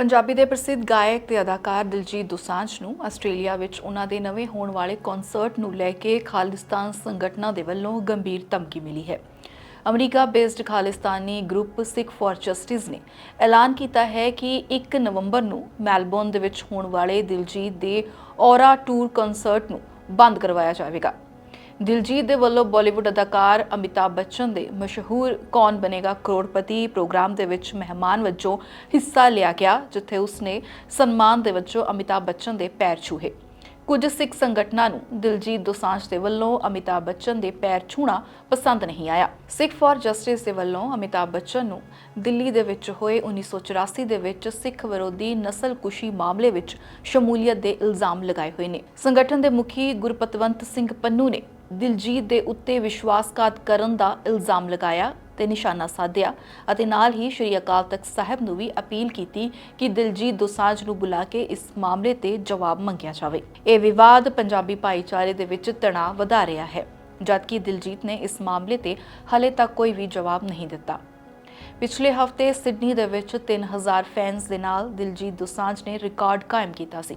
ਪੰਜਾਬੀ ਦੇ ਪ੍ਰਸਿੱਧ ਗਾਇਕ ਤੇ ਅਦਾਕਾਰ ਦਿਲਜੀਤ ਦੋਸਾਂਝ ਨੂੰ ਆਸਟ੍ਰੇਲੀਆ ਵਿੱਚ ਉਹਨਾਂ ਦੇ ਨਵੇਂ ਹੋਣ ਵਾਲੇ ਕਨਸਰਟ ਨੂੰ ਲੈ ਕੇ ਖਾਲਿਸਤਾਨ ਸੰਗਠਨਾਂ ਦੇ ਵੱਲੋਂ ਗੰਭੀਰ ਧਮਕੀ ਮਿਲੀ ਹੈ। America based Khalistani group Sikh for Justice ਨੇ ਐਲਾਨ ਕੀਤਾ ਹੈ ਕਿ 1 ਨਵੰਬਰ ਨੂੰ ਮੈਲਬੌਰਨ ਦੇ ਵਿੱਚ ਹੋਣ ਵਾਲੇ ਦਿਲਜੀਤ ਦੇ ਔਰਾ ਟੂਰ ਕਨਸਰਟ ਨੂੰ ਬੰਦ ਕਰਵਾਇਆ ਜਾਵੇਗਾ। ਦਿਲਜੀਤ ਦੇ ਵੱਲੋਂ ਬਾਲੀਵੁੱਡ ਅਦਾਕਾਰ ਅਮਿਤਾਭ ਬੱਚਨ ਦੇ ਮਸ਼ਹੂਰ ਕੌਣ ਬਨੇਗਾ ਕਰੋੜਪਤੀ ਪ੍ਰੋਗਰਾਮ ਦੇ ਵਿੱਚ ਮਹਿਮਾਨ ਵਜੋਂ ਹਿੱਸਾ ਲਿਆ ਗਿਆ, ਜਿੱਥੇ ਉਸਨੇ ਸਨਮਾਨ ਦੇ ਵਜੋਂ ਅਮਿਤਾਭ ਬੱਚਨ ਦੇ ਪੈਰ ਛੂਹੇ। ਕੁਝ ਸਿੱਖ ਸੰਗਠਨਾਂ ਨੂੰ ਦਿਲਜੀਤ ਦੋਸਾਂਝ ਦੇ ਵੱਲੋਂ ਅਮਿਤਾਭ ਬੱਚਨ ਦੇ ਪੈਰ ਛੂਣਾ ਪਸੰਦ ਨਹੀਂ ਆਇਆ। ਸਿੱਖ ਫਾਰ ਜਸਟਿਸ ਦੇ ਵੱਲੋਂ ਅਮਿਤਾਭ ਬੱਚਨ ਨੂੰ ਦਿੱਲੀ ਦੇ ਵਿੱਚ ਹੋਏ 1984 ਦੇ ਵਿੱਚ ਸਿੱਖ ਵਿਰੋਧੀ ਨਸਲਕੁਸ਼ੀ ਮਾਮਲੇ ਵਿੱਚ ਸ਼ਮੂਲੀਅਤ ਦੇ ਇਲਜ਼ਾਮ ਲਗਾਏ ਹੋਏ ਨੇ। ਸੰਗਠਨ ਦੇ ਮੁਖੀ ਗੁਰਪਤਵੰਤ ਸਿੰਘ ਪੰਨੂ ਨੇ ਦਿਲਜੀਤ ਦੇ ਉੱਤੇ ਵਿਸ਼ਵਾਸਘਾਤ ਕਰਨ ਦਾ ਇਲਜ਼ਾਮ ਲਗਾਇਆ ਤੇ ਨਿਸ਼ਾਨਾ ਸਾਧਿਆ ਅਤੇ ਨਾਲ ਹੀ ਸ਼੍ਰੀ ਅਕਾਲ ਤਖਤ ਸਾਹਿਬ ਨੂੰ ਵੀ ਅਪੀਲ ਕੀਤੀ ਕਿ ਦਿਲਜੀਤ ਦੋਸਾਂਝ ਨੂੰ ਬੁਲਾ ਕੇ ਇਸ ਮਾਮਲੇ ਤੇ ਜਵਾਬ ਮੰਗਿਆ ਜਾਵੇ। ਇਹ ਵਿਵਾਦ ਪੰਜਾਬੀ ਭਾਈਚਾਰੇ ਦੇ ਵਿੱਚ ਤਣਾਅ ਵਧਾ ਰਿਹਾ ਹੈ, ਜਦਕਿ ਦਿਲਜੀਤ ਨੇ ਇਸ ਮਾਮਲੇ ਤੇ ਹਲੇ ਤੱਕ ਕੋਈ ਵੀ ਜਵਾਬ ਨਹੀਂ ਦਿੱਤਾ। ਪਿਛਲੇ ਹਫ਼ਤੇ ਸਿਡਨੀ ਦੇ ਵਿੱਚ 3000 ਫੈਨਸ ਦੇ ਨਾਲ ਦਿਲਜੀਤ ਦੋਸਾਂਝ ਨੇ ਰਿਕਾਰਡ ਕਾਇਮ ਕੀਤਾ ਸੀ,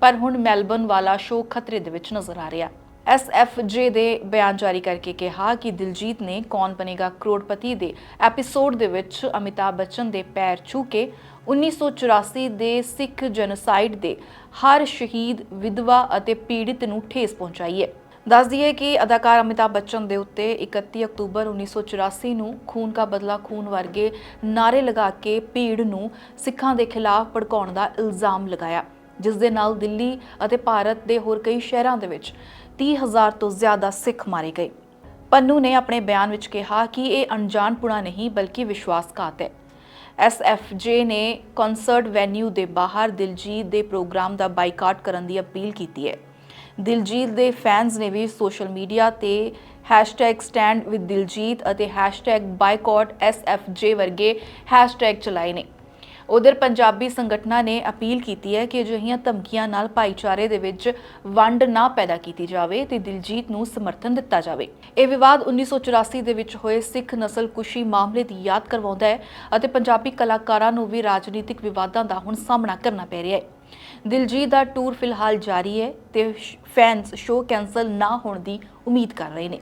ਪਰ ਹੁਣ ਮੈਲਬਨ ਵਾਲਾ ਸ਼ੋਅ ਖਤਰੇ ਦੇ ਵਿੱਚ ਨਜ਼ਰ ਆ ਰਿਹਾ। ਐਸਐਫਜੇ ਦੇ ਬਿਆਨ ਜਾਰੀ ਕਰਕੇ ਕਿਹਾ ਕਿ ਦਿਲਜੀਤ ਨੇ ਕੌਣ ਬਨੇਗਾ ਕਰੋੜਪਤੀ ਦੇ ਐਪੀਸੋਡ ਦੇ ਵਿੱਚ ਅਮਿਤਾਭ ਬੱਚਨ ਦੇ ਪੈਰ ਛੂ ਕੇ 1984 ਦੇ ਸਿੱਖ ਜੈਨੋਸਾਈਡ ਦੇ ਹਰ ਸ਼ਹੀਦ, ਵਿਧਵਾ ਅਤੇ ਪੀੜਿਤ ਨੂੰ ਠੇਸ ਪਹੁੰਚਾਈ ਹੈ। ਦੱਸ ਦਈਏ ਕਿ ਅਦਾਕਾਰ ਅਮਿਤਾਭ ਬੱਚਨ ਦੇ ਉੱਤੇ 31 ਅਕਤੂਬਰ 1984 ਨੂੰ ਖੂਨ ਕਾ ਬਦਲਾ ਖੂਨ ਵਰਗੇ ਨਾਰੇ ਲਗਾ ਕੇ ਭੀੜ ਨੂੰ ਸਿੱਖਾਂ ਦੇ ਖਿਲਾਫ ਭੜਕਾਉਣ ਦਾ ਇਲਜ਼ਾਮ ਲਗਾਇਆ। ਜਿਸ ਦੇ ਨਾਲ ਦਿੱਲੀ ਅਤੇ ਭਾਰਤ ਦੇ ਹੋਰ ਕਈ ਸ਼ਹਿਰਾਂ ਦੇ ਵਿੱਚ 30000 ਤੋਂ ਜ਼ਿਆਦਾ ਸਿੱਖ ਮਾਰੇ ਗਏ। ਪੰਨੂ ਨੇ ਆਪਣੇ ਬਿਆਨ ਵਿੱਚ ਕਿਹਾ ਕਿ ਇਹ ਅਣਜਾਣਪੁਣਾ ਨਹੀਂ, ਬਲਕਿ ਵਿਸ਼ਵਾਸਘਾਤ ਹੈ। ਐਸਐਫਜੇ ਨੇ ਕਨਸਰਟ ਵੈਨਿਊ ਦੇ ਬਾਹਰ ਦਿਲਜੀਤ ਦੇ ਪ੍ਰੋਗਰਾਮ ਦਾ ਬਾਈਕਾਟ ਕਰਨ ਦੀ ਅਪੀਲ ਕੀਤੀ ਹੈ। ਦਿਲਜੀਤ ਦੇ ਫੈਨਸ ਨੇ ਵੀ ਸੋਸ਼ਲ ਮੀਡੀਆ ਤੇ #StandWithDiljit ਅਤੇ #BoycottSFJ ਵਰਗੇ ਹੈਸ਼ਟੈਗ ਚਲਾਏ ਨੇ। ਉਧਰ ਪੰਜਾਬੀ ਸੰਗਠਨਾਂ ਨੇ ਅਪੀਲ ਕੀਤੀ ਹੈ ਕਿ ਅਜਿਹੀਆਂ ਧਮਕੀਆਂ ਨਾਲ ਭਾਈਚਾਰੇ ਦੇ ਵਿੱਚ ਵੰਡ ਨਾ ਪੈਦਾ ਕੀਤੀ ਜਾਵੇ ਤੇ ਦਿਲਜੀਤ ਨੂੰ ਸਮਰਥਨ ਦਿੱਤਾ ਜਾਵੇ। ਇਹ ਵਿਵਾਦ 1984 ਦੇ ਵਿੱਚ ਹੋਏ ਸਿੱਖ ਨਸਲਕੁਸ਼ੀ ਮਾਮਲੇ ਦੀ ਯਾਦ ਕਰਵਾਉਂਦਾ ਹੈ ਅਤੇ ਪੰਜਾਬੀ ਕਲਾਕਾਰਾਂ ਨੂੰ ਵੀ ਰਾਜਨੀਤਿਕ ਵਿਵਾਦਾਂ ਦਾ ਹੁਣ ਸਾਹਮਣਾ ਕਰਨਾ ਪੈ ਰਿਹਾ ਹੈ। ਦਿਲਜੀਤ ਦਾ ਟੂਰ ਫਿਲਹਾਲ ਜਾਰੀ ਹੈ ਤੇ ਫੈਨਸ ਸ਼ੋਅ ਕੈਨਸਲ ਨਾ ਹੋਣ ਦੀ ਉਮੀਦ ਕਰ ਰਹੇ ਨੇ।